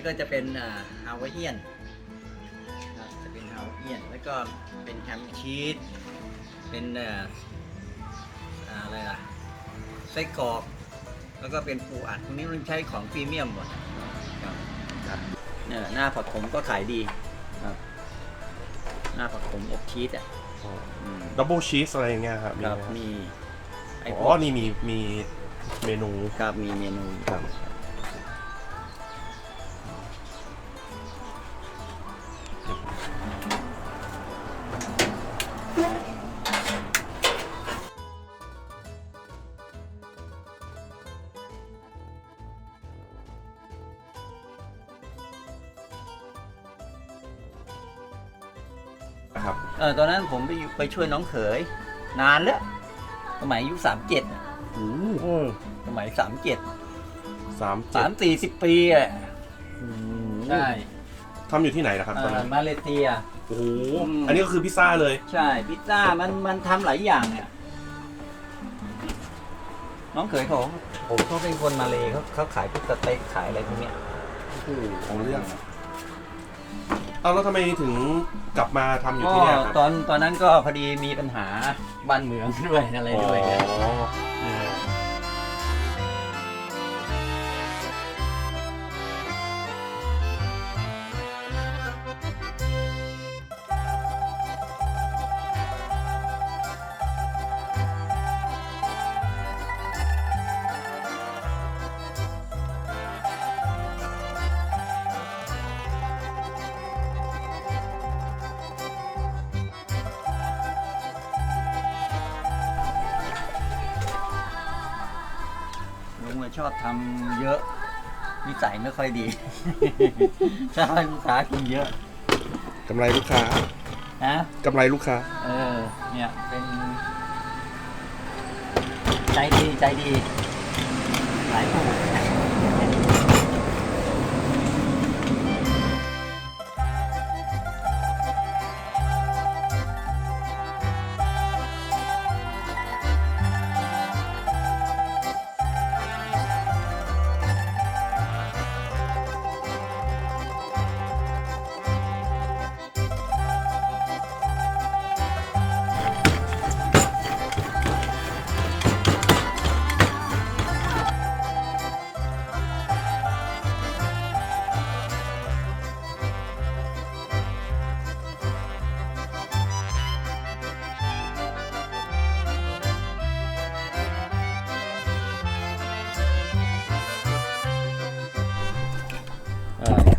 ำก็ที่นี่ก็หลักๆเลยก็จะเป็นฮาวายเอียนครับจะเป็นฮาวายเอียน แล้วก็เป็นแฮมชีส เป็นเอ่ออ่าอะไรล่ะ ไส้กรอก แล้วก็เป็นปูอัด พวกนี้มันใช้ของพรีเมียมหมดครับครับเนี่ยหน้าผักขมก็ขายดีครับ หน้าผักขมอบชีสอะอืมดับเบิลชีสอะไรอย่างเงี้ยครับมีครับไหมครับมีไอ้อ๋พอวกนี่มีมีเมนู ครับ มีเมนูครับ เออตอนนั้นผมไปอยู่ไปช่วยน้องเขย นานแล้ว สมัยอายุสามเจ็ดโอ้สมัยสามเจ็ดสามสาเจ็ดมสี่สิบปีอะอืมใช่ทำอยู่ที่ไหนนะครับเอ่ตอนอนั้นมาเลเซีย โอ้โหอืม อันนี้ก็คือพิซซ่าเลย ใช่พิซซ่ามันมันทำหลายอย่างเนี่ยน้องเขยเขาผมเขาเป็นคนมาเลยเขาเขาขายพวกสเต็กขายอะไรพวกเนี้ย ของเรื่อง เอาแล้วทำไมถึงกลับมาทำอยู่ก็ที่เนี่ยครับตอนตอนนั้นก็พอดีมีปัญหาบ้านเมืองด้วยอะไรด้วยไง อ๋อ เออ อะชอบทำเยอะ นิสัยไม่ค่อยดี ชอบให้ลูกค้ากินเยอะกำไรลูกค้านะกำไรลูกค้า เออ เนี่ยเป็น ใจดีใจดี หลายผู้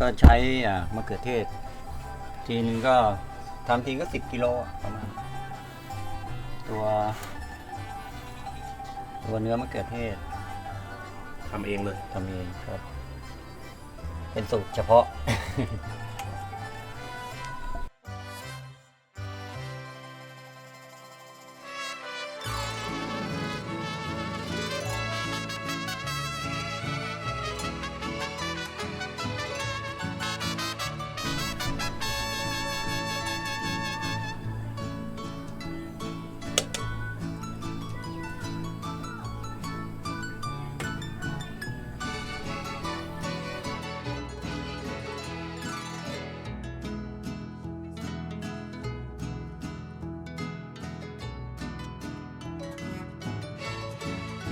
ก็ใช้อ่ามะเขือเทศ ทีนึงก็ทำทีก็สิบกิโลอะประมาณตัวตัวเนื้อมะเขือเทศทำเองเลย ทำเองครับ เป็นสูตรเฉพาะ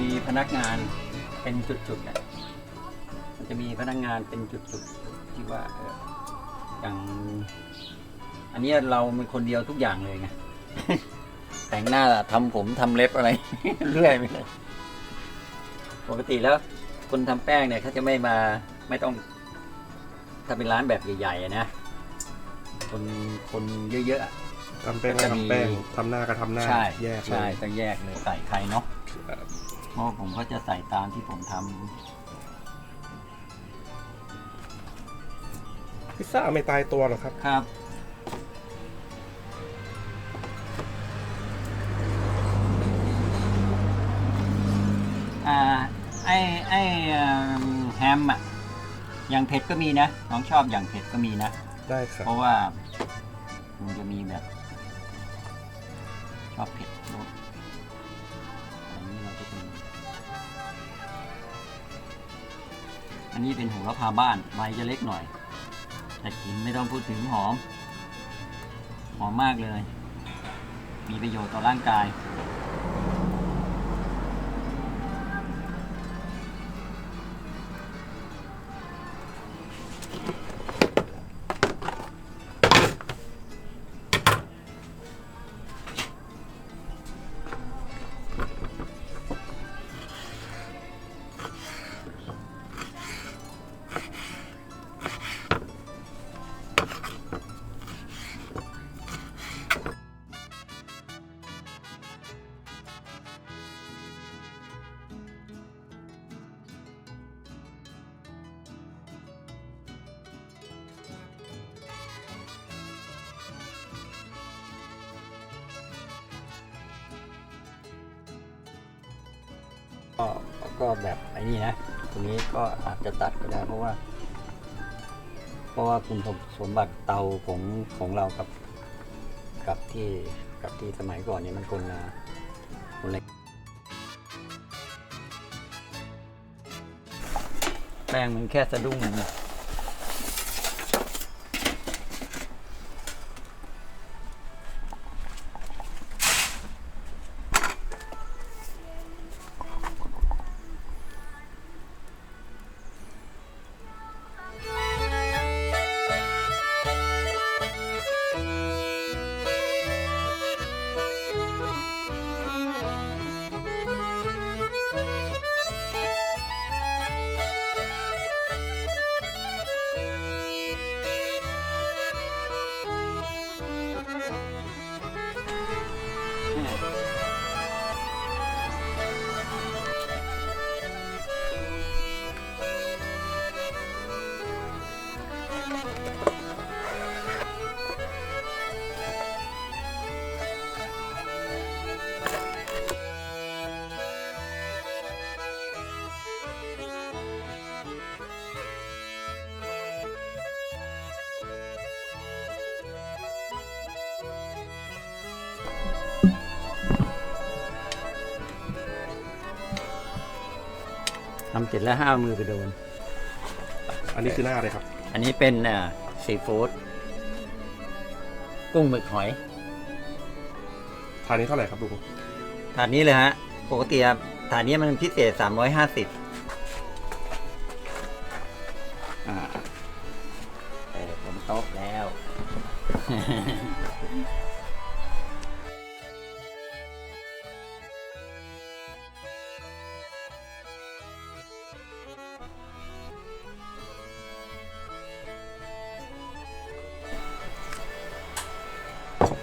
มีพนักงานเป็นจุดๆนะมันจะมีพนักงานเป็นจุดๆที่ว่าเอออย่าง อันเนี้ยเราเป็นคนเดียวทุกอย่างเลยไงแต่งหน้าทำผมทำเล็บอะไร เรื่อยไปเลยปกติแล้วคนทำแป้งเนี่ยเขาจะไม่มาไม่ต้องถ้าเป็นร้านแบบใหญ่ๆอะนะคนคนเยอะๆอะทำแป้งก็ก็จะมีทำแป้งทำหน้าก็ทำหน้าใช่แยกเลใช่ยต้องแยกเลยใส่ใครเนาะครับ เพราะผมก็จะใส่ตามที่ผมทำพิซซ่าไม่ตายตัวหรอครับครับ อ่า ไอ้ไอ้เอิ่มแฮมอะ อย่างเผ็ดก็มีนะ น้องชอบอย่างเผ็ดก็มีนะ ได้ครับ เพราะว่ามันจะมีแบบ ชอบเผ็ดรส นนี้เป็นโหระพาบ้านใบจะเล็กหน่อย แต่กลิ่นไม่ต้องพูดถึงหอม หอมมากเลย มีประโยชน์ต่อร่างกาย ก็ก็แบบไอ้นี่นะตรงนี้ก็อาจจะตัดก็ได้เพราะว่า เพราะว่าคุณสมบัติเตาของของเรากับกับที่กับที่สมัยก่อนนี่มันคนละคนละแป้งมันแค่สะดุ้ง เสร็จแล้วห้าเอามือไปโดน อันนี้คือหน้าอะไรครับ อันนี้เป็นอ่าซีฟู้ดกุ้งหมึกหอยทานนี้เท่าไหร่ครับลุงถาดนี้เลยฮะ ปกติอะถาดนี้มันพิเศษ350อ่าเออบนโต๊ะแล้ว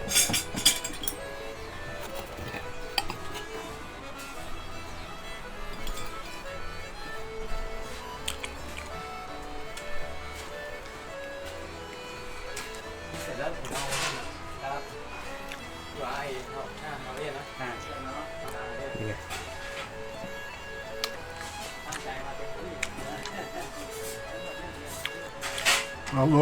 เสร็จแล้วผมเอาครับไว้เอาเอาเรียนนะอ่านี่ไงตั้งใจมาเป็นผู้หญิงนะลองดู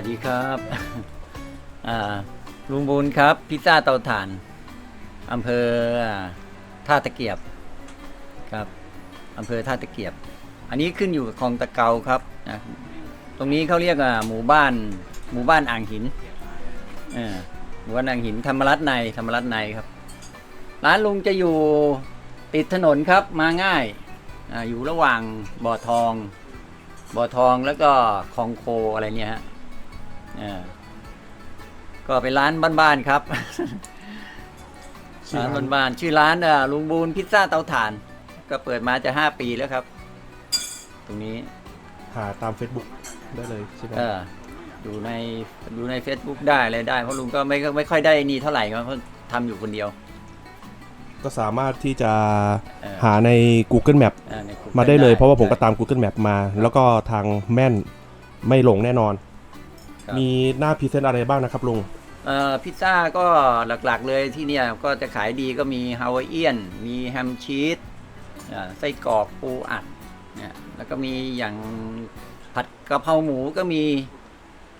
วัสดีครับลุงบูนครับ พิซซ่าเตาถ่านอำเภอท่าตะเกียบครับอำเภอท่าตะเกียบ อันนี้ขึ้นอยู่กับคลองตะเกาครับนะตรงนี้เขาเรียกอ่าหมู่บ้าน หมู่บ้านอ่างหินหมู่บ้านอ่างหินธรรมรัตน์ในธรรมรัตน์ในครับ ร้านลุงจะอยู่ติดถนนครับมาง่ายออยู่ระหว่างบ่อทอง บ่อทองแล้วก็คลองโคอะไรเนี่ยฮะ ก็เป็นร้านบ้านๆครับชื่อร้านร้านบ้านๆชื่อร้านอ่าลุงบูนพิซซ่าเตาถ่าน ก็เปิดมาจะห้าปีแล้วครับ ตรงนี้หาตาม Facebook ได้เลยใช่ไหมก็ดูในดูใน Facebook ได้เลยได้ เพราะลุงก็ไม่ไม่ค่อยได้นี่เท่าไหร่ครับเพราะทำอยู่คนเดียว ก็สามารถที่จะเออ หาใน Google Map อ่ใน Google มาได้เลยเพราะว่าผมก็ใช่ตาม Google Map มา แล้วก็ทางแม่นไม่หลงแน่นอน ครับ มีหน้าพรีเซนต์อะไรบ้างนะครับลุง เอ่อพิซซ่าก็หลักๆเลยที่เนี่ยก็จะขายดีก็มีฮาวายเอียน มีแฮมชีสอ่าไส้กรอกปูอัดเนี่ยแล้วก็มีอย่างผัดกะเพราหมูก็มี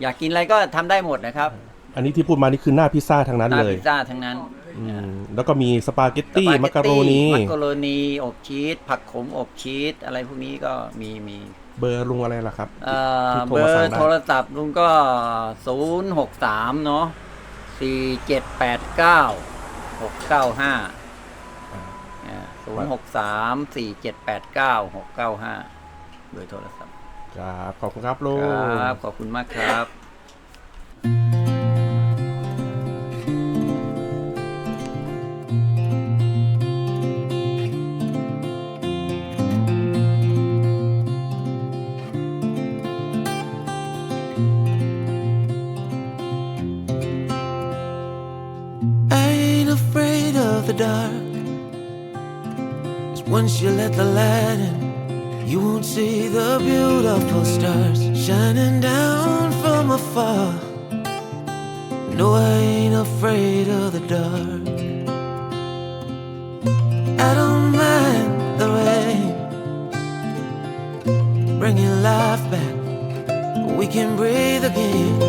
อยากกินอะไรก็ทำได้หมดนะครับอันนี้ที่พูดมานี่คือหน้าพิซซ่าทั้งนั้นหน้าเลยพิซซ่าทั้งนั้นอืมแล้วก็มีสปาเกตตี้มักกะโรนี มักกะโรนีอบชีสผักขมอบชีสอะไรพวกนี้ก็มีมี เบอร์ลุงอะไรล่ะครับเอ่อที่โทรเบอมาสั่งร์ได้โทรศัพท์ลุงก็0 6 3เนาะ4 7 8 9 6 9 5 0 6 3 4 7 8 9 6 9 5เบอร์โทรศัพท์ ครับ ขอบคุณครับลุงครับ ขอบคุณมากครับ the dark. 'Cause once you let the light in, you won't see the beautiful stars shining down from afar. No, I ain't afraid of the dark. I don't mind the rain, bringing life back. We can breathe again.